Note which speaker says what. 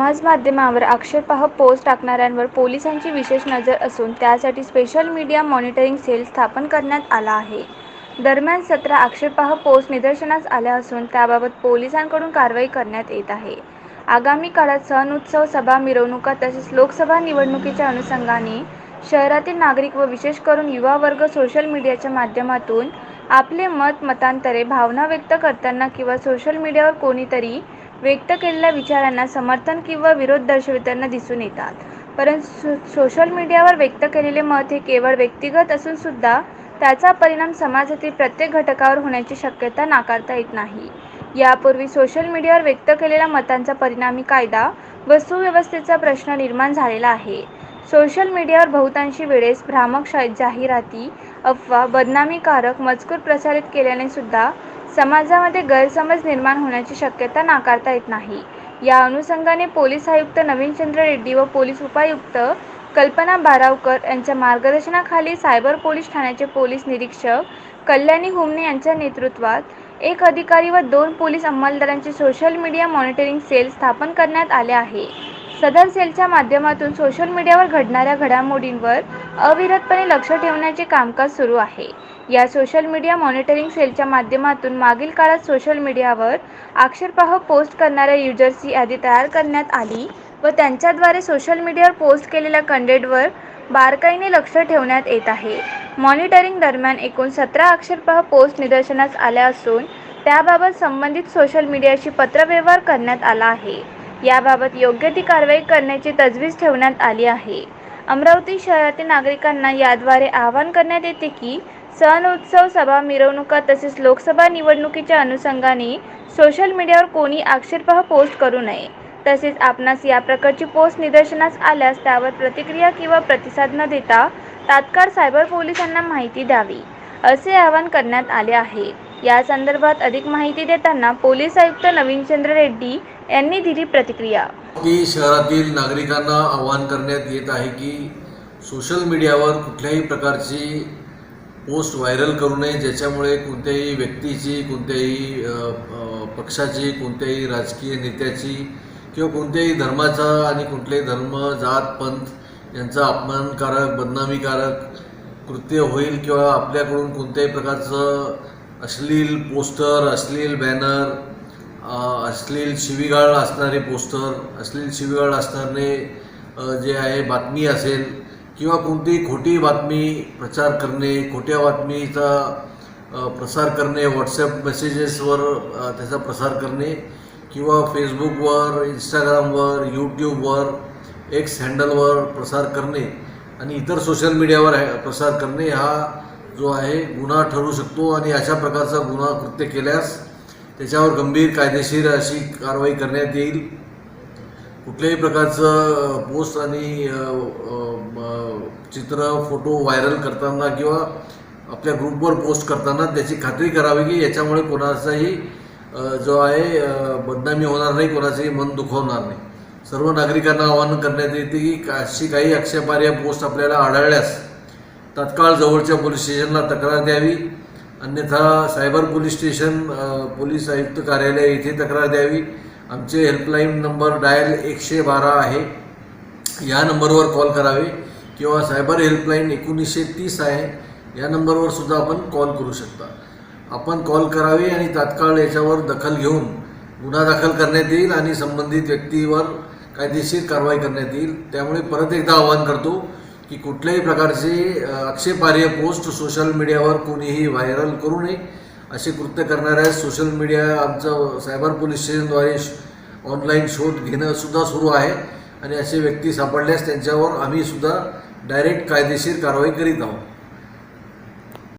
Speaker 1: समाज माध्यमावर पोस्ट टाकणाऱ्यांवर पोलिसांची विशेष नजर असून त्यासाठी स्पेशल मीडिया मॉनिटरिंग सेल स्थापन करण्यात आला आहे. दरम्यान सतरा आक्षेपाह पोस्ट निदर्शनास आल्या असून त्याबाबत पोलिसांकडून कारवाई करण्यात येत आहे. आगामी काळात सण उत्सव सभा मिरवणुका तसेच लोकसभा निवडणुकीच्या अनुषंगाने शहरातील नागरिक व विशेष करून युवा वर्ग सोशल मीडियाच्या माध्यमातून आपले मत मतांतरे भावना व्यक्त करताना किंवा सोशल मीडियावर कोणीतरी व्यक्त केलेल्या विचारांना समर्थन किंवा विरोध दर्शविताना दिसून येतात. परंतु सोशल मीडियावर व्यक्त केलेले मत हे केवळ व्यक्तिगत असून सुद्धा त्याचा परिणाम समाजातील प्रत्येक घटकावर होण्याची शक्यता नाकारता येत नाही. यापूर्वी सोशल मीडियावर व्यक्त केलेल्या मतांचा परिणामी कायदा व सुव्यवस्थेचा प्रश्न निर्माण झालेला आहे. सोशल मीडियावर बहुतांशी वेळेस भ्रामक जाहिराती अफवा बदनामीकारक मजकूर प्रसारित केल्याने सुद्धा समाजामध्ये गैरसमज निर्माण होण्याची शक्यता नाकारता येत नाही. या अनुषंगाने पोलीस आयुक्त नवीनचंद्र रेड्डी व पोलीस उपायुक्त कल्पना बारावकर यांच्या मार्गदर्शनाखाली सायबर पोलीस ठाण्याचे पोलीस निरीक्षक कल्याणी हुमने यांच्या नेतृत्वात एक अधिकारी व दोन पोलीस अंमलदारांचे सोशल मीडिया मॉनिटरिंग सेल स्थापन करण्यात आले आहे. सदर सेलच्या माध्यमातून सोशल मीडियावर घडणाऱ्या घडामोडींवर अविरतपणे लक्ष ठेवण्याचे कामकाज सुरू आहे. या सोशल मीडिया मॉनिटरिंग सेलच्या माध्यमातून मागील काळात सोशल मीडियावर आक्षेपार्ह पोस्ट करणाऱ्या युजर्सची यादी तयार करण्यात आली व त्यांच्याद्वारे सोशल मीडियावर पोस्ट केलेल्या कंटेंटवर बारकाईने लक्ष ठेवण्यात येत आहे. मॉनिटरिंग दरम्यान एकूण सतरा अक्षरपह पोस्ट निदर्शनास आल्या असून त्याबाबत संबंधित सोशल मीडियाशी पत्रव्यवहार करण्यात आला आहे. याबाबत योग्य ती कारवाई करण्याची तजवीज ठेवण्यात आली आहे. अमरावती शहरातील नागरिकांना याद्वारे आवाहन करण्यात येते की सण उत्सव सभा मिरवणुका तसेच लोकसभा निवडणुकीच्या अनुषंगाने सोशल मीडियावर कोणी आक्षेपह पोस्ट करू नये. तसेच आपणास या प्रकारची पोस्ट निदर्शनास आल्यास त्यावर प्रतिक्रिया किंवा प्रतिसाद न देता तात्काळ सायबर पोलिसांना माहिती द्यावी असे आवाहन करण्यात आले आहे. या संदर्भात अधिक माहिती देताना पोलीस आयुक्त नवीनचंद्र रेड्डी यांनी दिली प्रतिक्रिया.
Speaker 2: की शहरातील नागरिकांना आवाहन करण्यात येत आहे की सोशल मीडियावर कुठल्याही प्रकारची पोस्ट व्हायरल करू नये ज्याच्यामुळे कोणत्याही व्यक्तीची कोणत्याही पक्षाची कोणत्याही राजकीय नेत्याची किंवा कोणत्याही धर्माचा आणि कुठल्याही धर्म जात पंथ यांचा अपमानकारक बदनामीकारक कृत्य होईल किंवा आपल्याकडून कोणत्याही प्रकारचं अश्लील पोस्टर अश्लील बॅनर अश्लील शिवीगाळ असणारे पोस्टर अश्लील शिवीगाळ असणारे जे आहे बातमी असेल किंवा कोणती खोटी बातमी प्रचार करणे खोट्या बातमीचा प्रसार करणे व्हॉट्सॲप मेसेजेसवर त्याचा प्रसार करणे किंवा फेसबुकवर इंस्टाग्रामवर यूट्यूबवर एक्स हँडलवर प्रसार करणे आणि इतर सोशल मीडियावर प्रसार करणे हा जो आहे गुन्हा ठरू शकतो आणि अशा प्रकारचा गुन्हा कृत्य केल्यास त्याच्यावर गंभीर कायदेशीर अशी कारवाई करण्यात येईल. कुठल्याही प्रकारचं पोस्ट आणि चित्र फोटो व्हायरल करताना किंवा आपल्या ग्रुपवर पोस्ट करताना त्याची खात्री करावी की याच्यामुळे कोणाचाही जो आहे बदनामी होणार नाही कोणाचंही मन दुखवणार नाही. सर्व नागरिकांना आवाहन करण्यात येते की अशी काही आक्षेपार्ह पोस्ट आपल्याला आढळल्यास तात्काळ जवळच्या पोलीस स्टेशनला तक्रार द्यावी. अन्यथा सायबर पोलीस स्टेशन पोलीस आयुक्त कार्यालय येथे तक्रार द्यावी. आमचे हेल्पलाईन नंबर डायल एकशे बारा आहे. या नंबरवर कॉल करावे किंवा सायबर हेल्पलाईन एकोणीसशे तीस आहे. या नंबरवर सुद्धा आपण कॉल करू शकता. आपण कॉल करावे आणि तात्काळ याच्यावर दखल घेऊन गुन्हा दाखल करण्यात येईल आणि संबंधित व्यक्तीवर कायदेशीर कारवाई करण्यात येईल. त्यामुळे परत एकदा आवाहन करतो की कुठल्याही प्रकारचे अ, आक्षेपार्ह पोस्ट सोशल मीडियावर कोणीही व्हायरल करू नये. असे कृत्य करणाऱ्या सोशल मीडिया आमचं सायबर पोलीस स्टेशनद्वारे ऑनलाईन शोध घेणं सुद्धा सुरू आहे. आणि असे व्यक्ती सापडल्यास त्यांच्यावर आम्हीसुद्धा डायरेक्ट कायदेशीर कारवाई करीत आहोत.